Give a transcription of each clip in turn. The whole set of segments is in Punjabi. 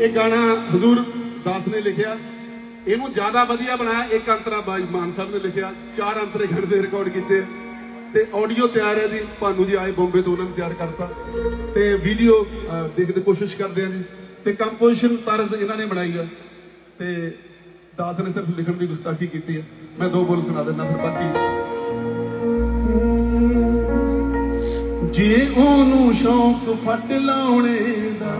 ਇਹ ਗਾਣਾ ਹਜ਼ੂਰ ਦਾਸ ਨੇ ਲਿਖਿਆ। ਇਹਨੂੰ ਜ਼ਿਆਦਾ ਵਧੀਆ ਬਣਾਇਆ, ਇੱਕ ਅੰਤਰਾ ਬਾਈ ਮਾਨ ਸਾਹਿਬ ਨੇ ਲਿਖਿਆ। ਚਾਰ ਅੰਤਰੇ ਖੰਡ ਦੇ ਰਿਕਾਰਡ ਕੀਤੇ। ਤੇ ਆਡੀਓ ਤਿਆਰ ਹੈ ਜੀ। ਭਾਨੂ ਜੀ ਆਏ ਬੰਬੇ ਤੋਂ, ਉਹਨਾਂ ਨੇ ਤਿਆਰ ਕਰਤਾ। ਤੇ ਵੀਡੀਓ ਦੇਖਣ ਕੋਸ਼ਿਸ਼ ਕਰਦੇ ਆ ਜੀ। ਤੇ ਕੰਪੋਜੀਸ਼ਨ ਤਰਜ਼ ਇਹਨਾਂ ਨੇ ਬਣਾਈ ਆ। ਤੇ ਦਾਸ ਨੇ ਸਿਰਫ ਲਿਖਣ ਦੀ ਗੁਸਤਾਖੀ ਕੀਤੀ ਹੈ ਮੈਂ ਦੋ ਬੋਲ ਸੁਣਾ ਦਿੰਦਾ ਫਿਰ ਬਾਕੀ। ਜੇ ਉਹਨੂੰ ਸ਼ੌਕ ਫੱਟ ਲਾਉਣੇ ਦਾ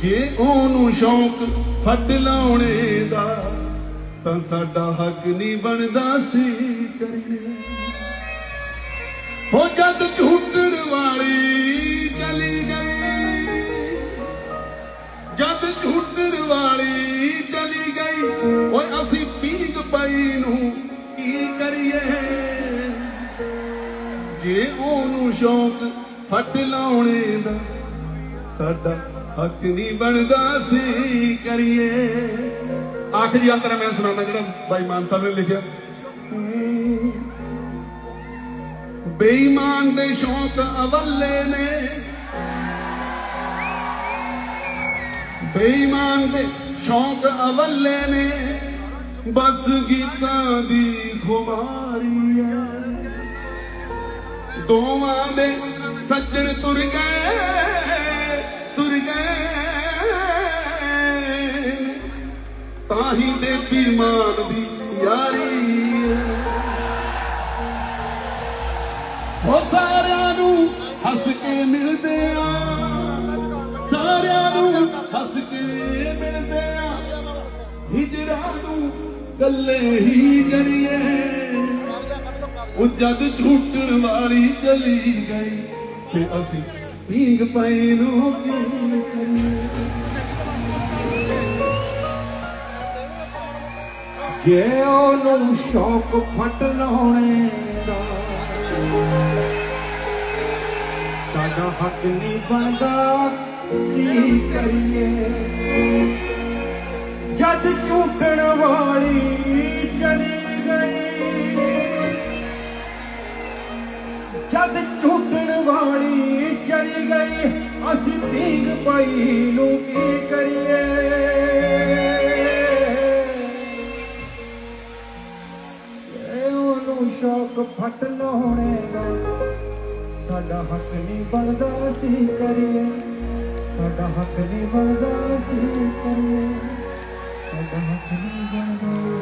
ਜੇ ਉਹਨੂੰ ਸ਼ੌਕ ਫੱਟ ਲਾਉਣੇ ਦਾ, ਤਾਂ ਸਾਡਾ ਹੱਕ ਨਹੀਂ ਬਣਦਾ ਸੀ ਕਰੀਏ। ਹੋ ਜਦ ਝੂਟਣ ਵਾਲੀ ਚਲੀ ਗਈ, ਜਦ ਝੂਟਣ ਵਾਲੀ ਚਲੀ ਗਈ, ਓਏ ਅਸੀਂ ਪੀਂਗ ਪਈ ਨੂੰ ਕੀ ਕਰੀਏ? ਜੇ ਉਹਨੂੰ ਸ਼ੌਕ ਫੱਟ ਲਾਉਣੇ ਦਾ, ਸਾਡਾ ਹੱਕ ਨਹੀਂ ਬਣਦਾ ਸੀ ਕਰੀਏ। ਆਖਰੀ ਅੰਤਰਾ ਮੈਂ ਸੁਣਾਉਂਦਾ ਜਿਹੜਾ ਬਾਈ ਮਾਨ ਸਾਹਿਬ ਨੇ ਲਿਖਿਆ। ਬੇਈਮਾਨ ਦੇ ਸ਼ੌਕ ਅਵੱਲੇ ਨੇ। ਬੇਈਮਾਨ ਦੇ ਸ਼ੌਕ ਅਵੱਲੇ ਨੇ। ਬਸ ਗੀਤਾਂ ਦੀ ਖੁਮਾਰੀ ਹੈ ਦੋਵਾਂ ਦੇ ਸੱਜਣ ਤੁਰ ਗਏ। ਤੁਰ ਗਏ ਤਾਂ ਹੀ ਦੇ ਪੀਮਾਨ ਦੀ ਯਾਰੀ ਹੈ। ਉਹ ਸਾਰਿਆਂ ਨੂੰ ਹੱਸ ਕੇ ਮਿਲਦੇ ਆ। ਸਾਰਿਆਂ ਨੂੰ ਹੱਸ ਕੇ ਮਿਲਦੇ ਆ। ਹਿਜਰਾ ਨੂੰ ਗੱਲੇ ਹੀ ਜਰੀਏ। ਉਹ ਜਦ ਝੂਟਣ ਵਾਲੀ ਚਲੀ ਗਈ ਤੇ ਅਸੀਂ ਪੀਂਗ ਪਈ ਨੂੰ ਕੀ ਕਰੀਏ ਜੇ ਉਹਨੂੰ ਸ਼ੌਕ ਫਟ ਲਾਉਣੇ ਦਾ ਸਾਡਾ ਹੱਕ ਨਹੀਂ ਬਣਦਾ ਸੀ ਕਰੀਏ ਜਦ ਝੂਟਣ ਵਾਲੀ ਚਲੀ ਗਈ ਜਦ ਝੂਟਣ ਤੀਂਗ ਨੂੰ ਕੀ ਕਰੀਏ? ਏ ਉਹਨੂੰ ਸ਼ੌਕ ਫਟ ਲਾਉਣੇ ਦਾ ਸਾਡਾ ਹੱਕ ਨਹੀਂ ਬਣਦਾ ਸੀ ਕਰੀਏ। ਸਾਡਾ ਹੱਕ ਨਹੀਂ ਬਣਦਾ ਸੀ ਕਰੀਏ। ਸਾਡਾ ਹੱਕ ਨਹੀਂ ਬਣਦਾ।